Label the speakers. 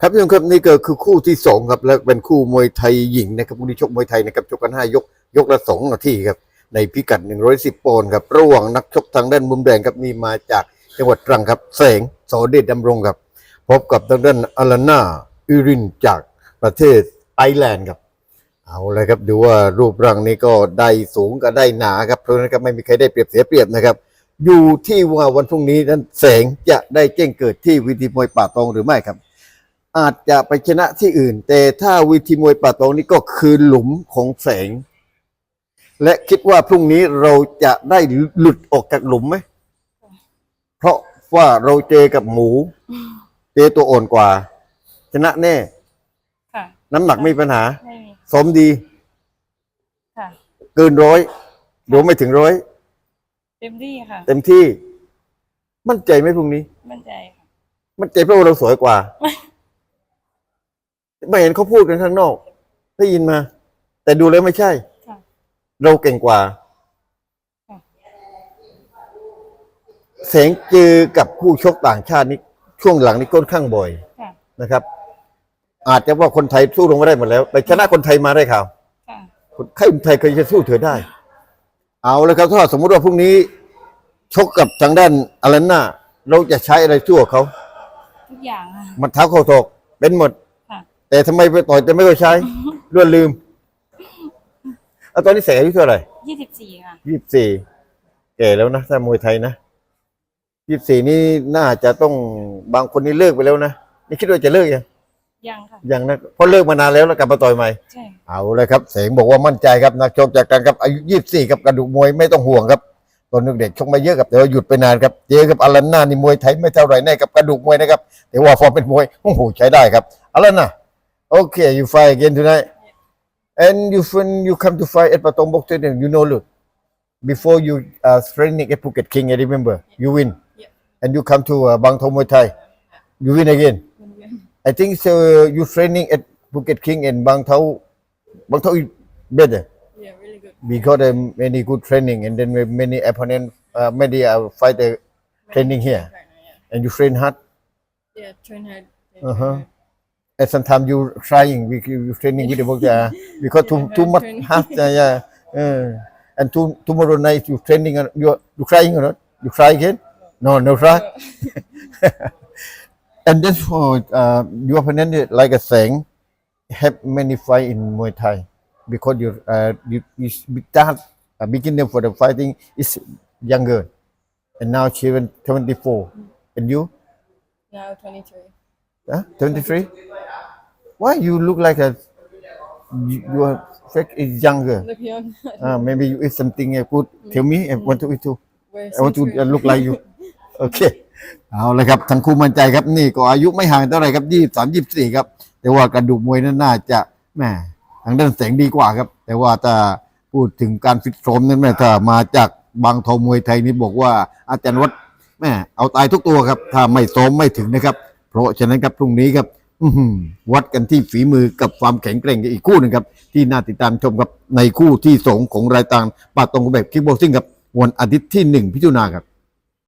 Speaker 1: ครับท่านผู้ชมครับนี่ก็คือคู่ที่สองครับและเป็นคู่มวยไทยหญิงนะครับคู่นี้ชกมวยไทยนะครับชกกันห้ายกยกละสองนาทีครับในพิกัด 110ปอนด์ครับระหว่างนักชกทางด้านมุมแดงครับนี่มาจากจังหวัดตรังครับแสงโสเดชดำรงครับพบกับทางด้านอาราน่าอิรินจากประเทศไอร์แลนด์ครับเอาเลยครับดูว่ารูปร่างนี้ก็ได้สูงก็ได้หนาครับเพราะฉะนั้นก็ไม่มีใครได้เปรียบเสียเปรียบนะครับ อยู่ที่ว่าวันพรุ่งนี้นั้นแสงจะได้แจ้งเกิดที่วิธีมวยป่าตองหรือไม่ครับ อาจจะไปชนะที่อื่น แต่ถ้าวิธีมวยป่าตองนี้ก็คือหลุมของแสง และคิดว่าพรุ่งนี้เราจะได้หลุดออกจากหลุมไหม เพราะว่าเราเจอกับหมู เจอตัวอ่อนกว่า ชนะแน่
Speaker 2: ค่ะ
Speaker 1: น้ำหนักไม่มีปัญหา
Speaker 2: ไม่มี
Speaker 1: สมดี
Speaker 2: ค่ะ
Speaker 1: เกินร้อยหรือไม่ถึงร้อย
Speaker 2: เต็มที่ค่ะ
Speaker 1: เต็มที่ มั่นใจไหมพรุ่งนี้
Speaker 2: มั่นใจค่ะ
Speaker 1: มั่นใจเพราะว่าเราสวยกว่า ไม่เห็นเขาพูดกันข้างนอก ได้ยินมา แต่ดูแล้วไม่ใช่
Speaker 2: ค่ะ
Speaker 1: เราเก่งกว่า
Speaker 2: ค่ะ
Speaker 1: แสงเจอกับคู่ชกต่างชาตินี้ช่วงหลังนี้ค่อนข้างบ่อย
Speaker 2: ค่ะ
Speaker 1: นะครับ อาจจะว่าคนไทยสู้ลงไม่ได้หมดแล้ว แต่ชนะคนไทยมาได้ข่าว
Speaker 2: ค่ะ
Speaker 1: คนใครคนไทยเคยจะสู้เธอได้ เอาแล้วครับถ้าสมมุติว่าพรุ่งนี้ ชกกับทางด้านอารันนาเราจะใช้อะไรสู้กับเขา
Speaker 2: ทุกอย่างค่ะ
Speaker 1: มัดเท้าเข่าตอกเป็นหมด
Speaker 2: ค่ะ
Speaker 1: แต่ทำไมไปต่อยแต่ไม่เคยใช้รวนลืมเอาตอนนี้แสงอายุเท่าไหร่
Speaker 2: ยี่สิบสี่ค่ะ
Speaker 1: ยี่สิบสี่แก่แล้วนะถ้ามวยไทยนะยี่สิบสี่นี่น่าจะต้องบางคนนี่เลิกไปแล้วนะนี่คิดว่าจะเลิกยัง
Speaker 2: ยังค่ะ
Speaker 1: ยังนะเพราะเลิกมานานแล้วแล้วกลับมาต่อยใหม่
Speaker 2: ใช่
Speaker 1: เอาเลยครับเสงบอกว่ามั่นใจครับนักชกจากกันครับอายุยี่สิบสี่กับกระดูกมวยไม่ต้องห่วงครับตอนเด็กๆชกมาเยอะครับแต่ว่าหยุดไปนานครับเจอกับอารันนานี่มวยไทยไม่เท่าไหร่แน่กับกระดูกมวยนะครับแต่ว่าฟอร์มเป็นมวยโอ้โหใช้ได้ครับอารันนา Okay, you fight again tonight. And you when you come to fight at Patong Box Stadium, you know, look, before you uh, training at Phuket King, I remember, you win.
Speaker 2: Yeah.
Speaker 1: And you come to uh, Bang Thong Muay Thai, you win again. I think so. You training at Phuket King and Bang Thao, Bang Thao is better
Speaker 2: yeah really good
Speaker 1: because uh, many good training and then many opponent, uh, many uh, fighter training here, and you train hard.
Speaker 2: yeah train hard
Speaker 1: Uh-huh. And sometimes you trying, we you training with the book, uh, because too
Speaker 2: Yeah,
Speaker 1: too much hard, uh, yeah. Uh, and to, tomorrow night you training, uh, you you trying or not? You try again? No, no cry. and then for uh, your opponent uh, like a saying, have many fight in Muay Thai because you uh, you, you start a beginner for the fighting is younger, and now she even 24, and you
Speaker 2: now 23
Speaker 1: Huh? 23? Why you look like a you- your face is younger?
Speaker 2: look young
Speaker 1: Uh, maybe you eat something uh, good. Tell me, I want to eat too.
Speaker 2: Wear
Speaker 1: I want to
Speaker 2: sunscreen.
Speaker 1: uh, look like you. โอเคเอาเลยครับทั้งคู่มั่นใจครับนี่ก็อายุไม่ห่างเท่าไหร่ครับยี่สามยี่สี่ครับ แต่ว่ากระดูกมวยนั้นน่าจะแหมทางด้านแสงดีกว่าครับ แต่ว่าถ้าพูดถึงการฟิตซ้อมนั้นแม่ถ้ามาจากบางทองมวยไทยนี่บอกว่าอาจารย์วัดแม่เอาตายทุกตัวครับ ถ้าไม่ซ้อมไม่ถึงนะครับ เพราะฉะนั้นครับพรุ่งนี้ครับอื้อหือ วัดกันที่ฝีมือกับความแข็งแกร่งกันอีกคู่หนึ่งครับ ที่น่าติดตามชมครับในคู่ที่สองของรายการปาตองแบบคิกบ็อกซิ่งครับวันอาทิตย์ที่หนึ่งพิจุนาครับ